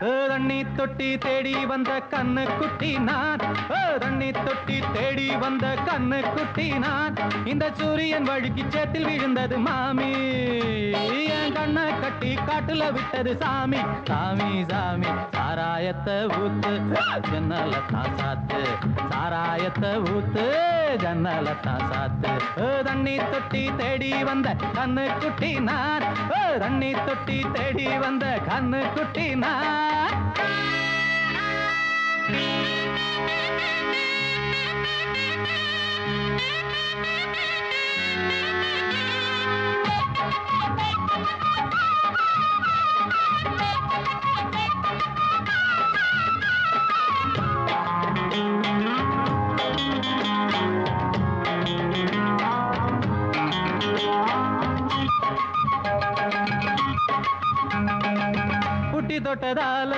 தண்ணி தொட்டி தேடி வந்த கண்ணு குட்டி நான் தண்ணி தொட்டி தேடி வந்த கண்ணு குட்டி நான் இந்த சூரியன் வழுக்கி சேத்தில் விழுந்தது மாமி. என் கண்ணை கட்டி காட்டுல விட்டது சாமி. சாமி சாமி சாராயத்தை ஊத்து. ஜன்னல தான் சாத்து. சாராயத்தை ஊத்து. ஜன்னல தான் சாத்து. தண்ணி தொட்டி தேடி வந்த கண்ணு குட்டி நான் தண்ணி தொட்டி தேடி வந்த கண்ணு குட்டி நான் புட்டி தொட்டதால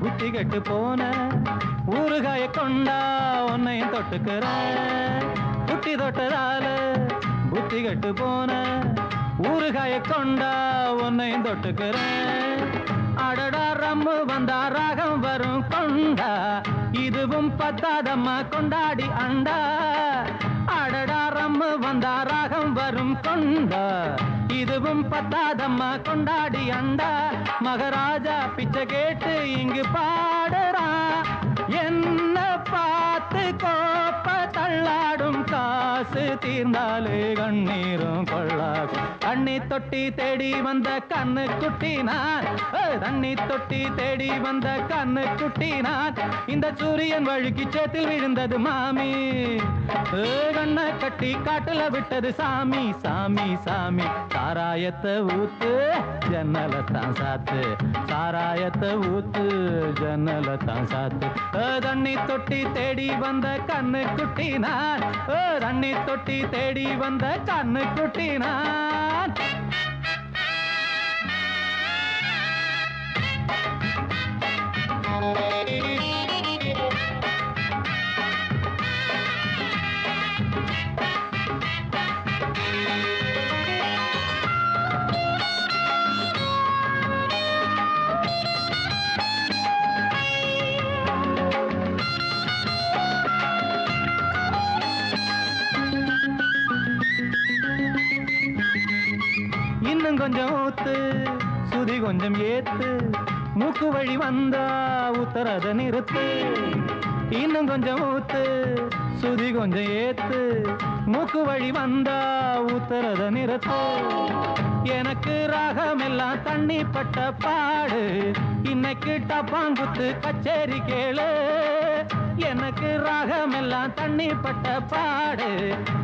புத்தி கெட்டு போன ஊறுகாய கொண்டா உன்னையும் தொட்டுக்கிற. புட்டி தொட்டதால புத்தி கெட்டு போன ஊறுகாய கொண்டா உன்னையும் தொட்டுக்கிற. அடடா ரம்மு வந்தா ராகம் வரும் கொண்டா. இதுவும் பத்தாதம்மா கொண்டாடி அண்டா. அடடா ரம்மு வந்தா ராகம் வரும் கொண்டா. இதுவும் பத்தாதம்மா கொண்டாடி அண்டா மகராஜா பிச்சை கேட்டு இங்கு பாடுறா. என்ன பார்த்து கோப்ப தள்ளாடும் காசு தீர்ந்தாலே கண்ணீரும் கொள்ள தண்ணி தொட்டி தேடி வந்த கண்ணு குட்டி நான் தண்ணி தொட்டி தேடி வந்த கண்ணு குட்டி நான் இந்த சூரியன் வழுக்கி சேத்தில் விழுந்தது மாமி. ஏ, கண்ணை கட்டி காட்டுல விட்டது சாமி. சாமி சாமி சாராயத்தை ஊத்து ஜன்னலை தான் சாத்து. சாராயத்தை ஊத்து ஜன்னலை தான் சாத்து. தண்ணி தொட்டி தேடி வந்த கண்ணு குட்டி நான் தண்ணி தொட்டி தேடி வந்த கண்ணு குட்டி நான் கொஞ்சம் ஊத்து சுதி கொஞ்சம் ஏத்து. மூக்கு வழி வந்தா உத்தரத நிறுத்து. இன்னும் கொஞ்சம் ஊத்து சுதி கொஞ்சம் ஏத்து. மூக்கு வழி வந்தா உத்தரத நிறுத்து. எனக்கு ராகம் எல்லாம் தண்ணி பட்ட பாடு. இன்னைக்கு டப்பாங்குத்து கச்சேரி கேளு. எனக்கு ராகமெல்லாம் தண்ணி பட்ட பாடு.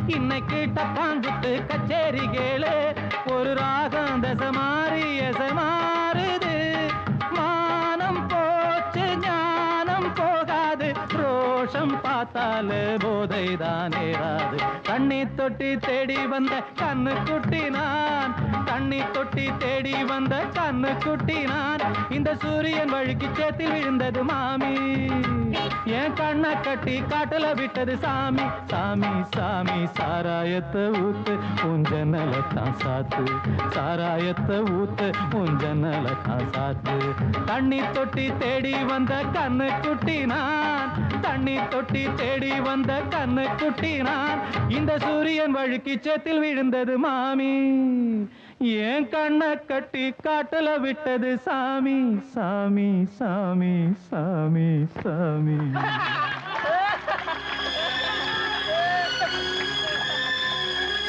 இன்னைக்கு டப்பாங்குத்து கச்சேரி கேளு. ஒரு ராகம் தசை மாறி எசை மாறுது மானம் போச்சு ஞானம் போகாது. ரோஷம் பார்த்தாலே போதை தான் ஏறாது. தண்ணி தொட்டி தேடி வந்த கண்ணு குட்டி நான். தண்ணி தொட்டி தேடி வந்த கண்ணு குட்டி நான். இந்த சூரியன் வழுக்கி சேத்தில் விழுந்தது மாமி. என் கண்ணை கட்டி காட்டுல விட்டது சாமி. சாமி சாமி சாராயத்தை ஊத்து உஞ்சனலத்தான் சாத்து. சாராயத்தை ஊத்து உஞ்சனலத்தான் சாத்து. தண்ணி தொட்டி தேடி வந்த கண்ணு குட்டி நான். தண்ணி தொட்டி தேடி வந்த கண்ணு குட்டி நான் இந்த சூரியன் வழுக்கி சேத்தில் விழுந்தது மாமி. என் கண்ணை கட்டி காட்டுல விட்டது சாமி. சாமி சாமி சாமி சாமி.